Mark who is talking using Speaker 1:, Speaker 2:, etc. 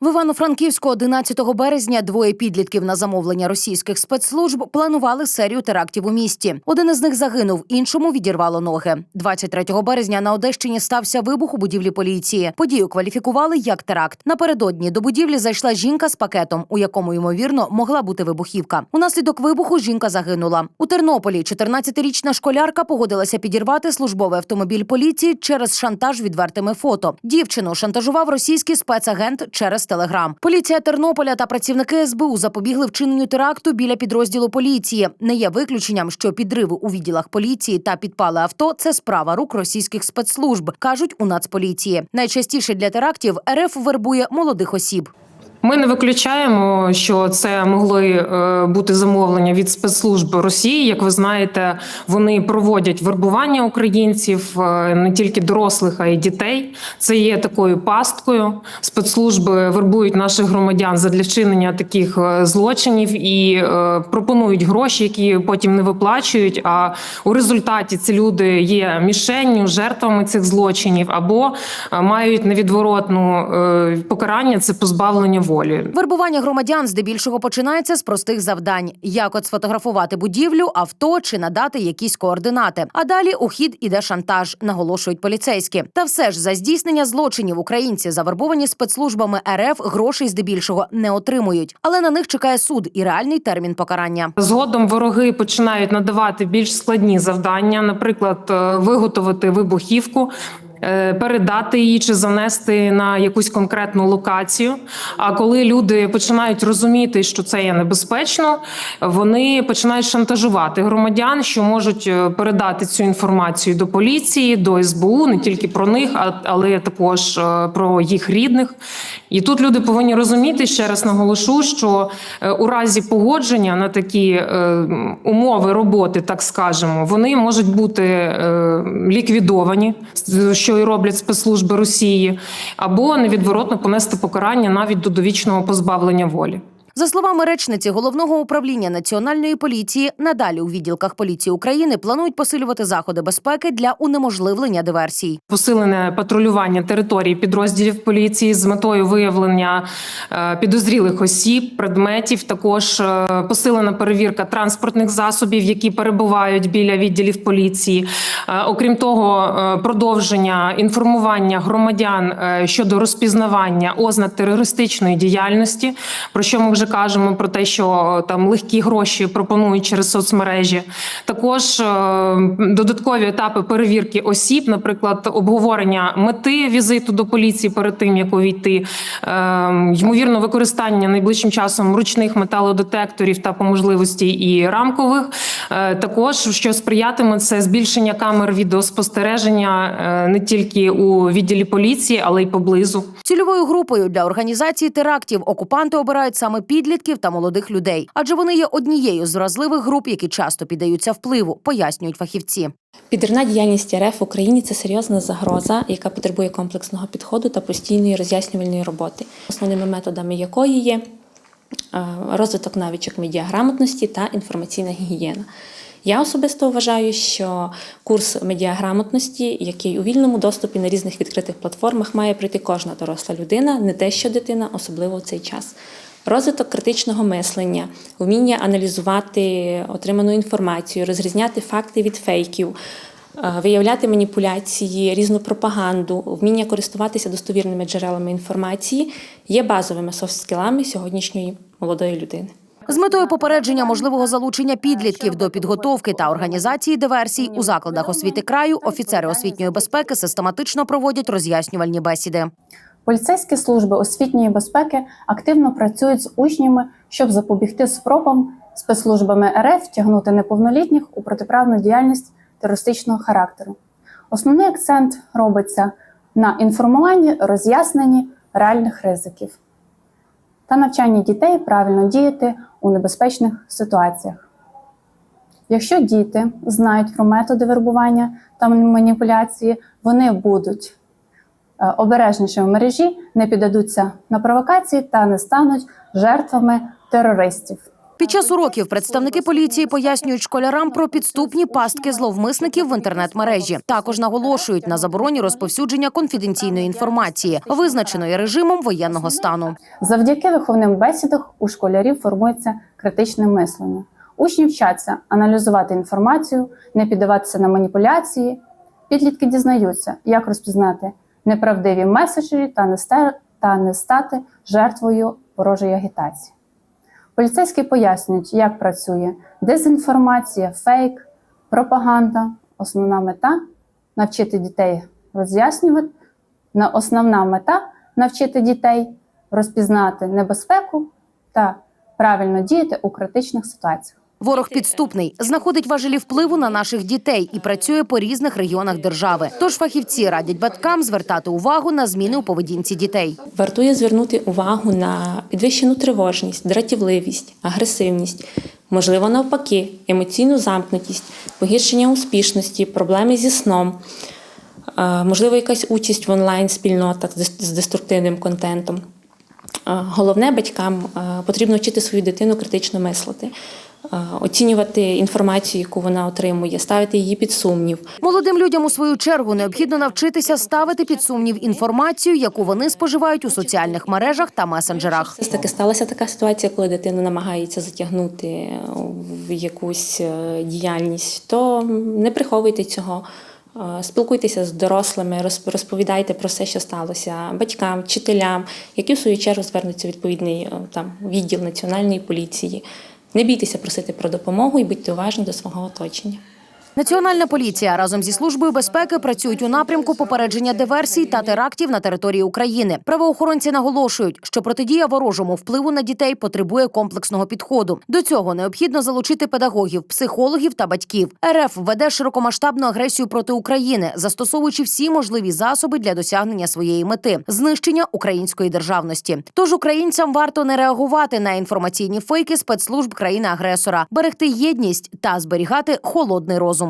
Speaker 1: В Івано-Франківську 11 березня двоє підлітків на замовлення російських спецслужб планували серію терактів у місті. Один із них загинув, іншому відірвало ноги. 23 березня на Одещині стався вибух у будівлі поліції. Подію кваліфікували як теракт. Напередодні до будівлі зайшла жінка з пакетом, у якому ймовірно могла бути вибухівка. Унаслідок вибуху жінка загинула. У Тернополі 14-річна школярка погодилася підірвати службовий автомобіль поліції через шантаж відвертими фото. Дівчину шантажував російський спецагент через телеграм. Поліція Тернополя та працівники СБУ запобігли вчиненню теракту біля підрозділу поліції. Не є виключенням, що підриви у відділах поліції та підпали авто це справа рук російських спецслужб, кажуть у Нацполіції. Найчастіше для терактів РФ вербує молодих осіб.
Speaker 2: Ми не виключаємо, що це могли е, бути замовлення від спецслужб Росії. Як ви знаєте, вони проводять вербування українців е, не тільки дорослих, а й дітей. Це є такою пасткою. Спецслужби вербують наших громадян задля вчинення таких е, злочинів і пропонують гроші, які потім не виплачують. А у результаті ці люди є мішенню, жертвами цих злочинів або мають невідворотну покарання це позбавлення волі.
Speaker 1: Вербування громадян здебільшого починається з простих завдань: як от сфотографувати будівлю, авто чи надати якісь координати. А далі у хід іде шантаж, наголошують поліцейські. Та все ж за здійснення злочинів українці, завербовані спецслужбами РФ, грошей здебільшого не отримують. Але на них чекає суд і реальний термін покарання.
Speaker 2: Згодом вороги починають надавати більш складні завдання, наприклад, е, виготовити вибухівку. Е, Передати її чи занести на якусь конкретну локацію. А коли люди починають розуміти, що це є небезпечно, вони починають шантажувати громадян, що можуть е, передати цю інформацію до поліції, до СБУ, не тільки про них, але також е, про їх рідних. І тут люди повинні розуміти ще раз наголошу, що у разі погодження на такі умови роботи, так скажемо, вони можуть бути ліквідовані, з- що і роблять спецслужби Росії, або невідворотно понести покарання навіть до довічного позбавлення волі.
Speaker 1: За словами речниці головного управління національної поліції, надалі у відділках поліції України планують посилювати заходи безпеки для унеможливлення диверсій.
Speaker 2: Посилене патрулювання території підрозділів поліції з метою виявлення е, підозрілих осіб, предметів. Також е, посилена перевірка транспортних засобів, які перебувають біля відділів поліції. Е, Окрім того, продовження інформування громадян щодо розпізнавання ознак терористичної діяльності, про що ми вже кажемо про те, що е, там легкі гроші пропонують через соцмережі. Також е, додаткові етапи перевірки осіб, наприклад, обговорення мети візиту до поліції перед тим, як увійти, е, ймовірно, використання найближчим часом ручних металодетекторів та по можливості і рамкових. Е, Також що сприятиме це збільшення камер відеоспостереження не тільки у відділі поліції, але й поблизу.
Speaker 1: Цільовою групою для організації терактів окупанти обирають саме підлітків та молодих людей, адже вони є однією з вразливих груп, які часто піддаються впливу, пояснюють фахівці.
Speaker 3: Підривна діяльність РФ в Україні це серйозна загроза, яка потребує комплексного підходу та постійної роз'яснювальної роботи, основними методами якої є е, розвиток навичок медіаграмотності та інформаційна гігієна. Я особисто вважаю, що курс медіаграмотності, який у вільному доступі на різних відкритих платформах має пройти кожна доросла людина, не те, що дитина, особливо в цей час. Розвиток критичного мислення, вміння аналізувати отриману інформацію, розрізняти факти від фейків, е, виявляти маніпуляції, різну пропаганду, вміння користуватися достовірними джерелами інформації є базовими софт-скілами сьогоднішньої молодої людини.
Speaker 1: З метою попередження можливого залучення підлітків до підготовки та організації диверсій у закладах освіти краю офіцери освітньої безпеки систематично проводять роз'яснювальні бесіди.
Speaker 4: Поліцейські служби освітньої безпеки активно працюють з учнями, щоб запобігти спробам спецслужбами РФ втягнути неповнолітніх у протиправну діяльність терористичного характеру. Основний акцент робиться на інформуванні, роз'ясненні реальних ризиків та навчанні дітей правильно діяти у небезпечних ситуаціях. Якщо діти знають про методи вербування та маніпуляції, вони будуть обережніше в мережі, не піддадуться на провокації та не стануть жертвами терористів.
Speaker 1: Під час уроків представники поліції пояснюють школярам про підступні пастки зловмисників в інтернет-мережі. Також наголошують на забороні розповсюдження конфіденційної інформації, визначеної режимом воєнного стану.
Speaker 4: Завдяки виховним бесідах у школярів формується критичне мислення. Учні вчаться аналізувати інформацію, не піддаватися на маніпуляції. Підлітки дізнаються, як розпізнати неправдиві меседжі та не, та не стати жертвою ворожої агітації. Поліцейські пояснюють, як працює дезінформація, фейк, пропаганда. Основна мета навчити дітей роз'яснювати. Основна мета навчити дітей розпізнати небезпеку та правильно діяти у критичних ситуаціях.
Speaker 1: Ворог підступний знаходить важелі впливу на наших дітей і працює по різних регіонах держави. Тож фахівці радять батькам звертати увагу на зміни у поведінці дітей.
Speaker 3: Вартує звернути увагу на підвищену тривожність, дратівливість, агресивність, можливо, навпаки, емоційну замкнутість, погіршення успішності, проблеми зі сном, е, можливо, якась участь в онлайн-спільнотах з деструктивним контентом. Е, Головне батькам е, потрібно вчити свою дитину критично мислити, оцінювати інформацію, яку вона отримує, ставити її під сумнів.
Speaker 1: Молодим людям у свою чергу необхідно навчитися ставити під сумнів інформацію, яку вони споживають у соціальних мережах та месенджерах.
Speaker 3: Все таки сталася така ситуація, коли дитина намагається затягнути в якусь е, діяльність, то не приховуйте цього. Е, Спілкуйтеся з дорослими, розповідайте про все, що сталося батькам, вчителям, які в свою чергу звернуться відповідний е, там відділ національної поліції. Не бійтеся просити про допомогу і будьте уважні до свого оточення.
Speaker 1: Національна поліція разом зі службою безпеки працюють у напрямку попередження диверсій та терактів на території України. Правоохоронці наголошують, що протидія ворожому впливу на дітей потребує комплексного підходу. До цього необхідно залучити педагогів, психологів та батьків. РФ веде широкомасштабну агресію проти України, застосовуючи всі можливі засоби для досягнення своєї мети знищення української державності. Тож українцям варто не реагувати на інформаційні фейки спецслужб країни-агресора, берегти єдність та зберігати холодний розум.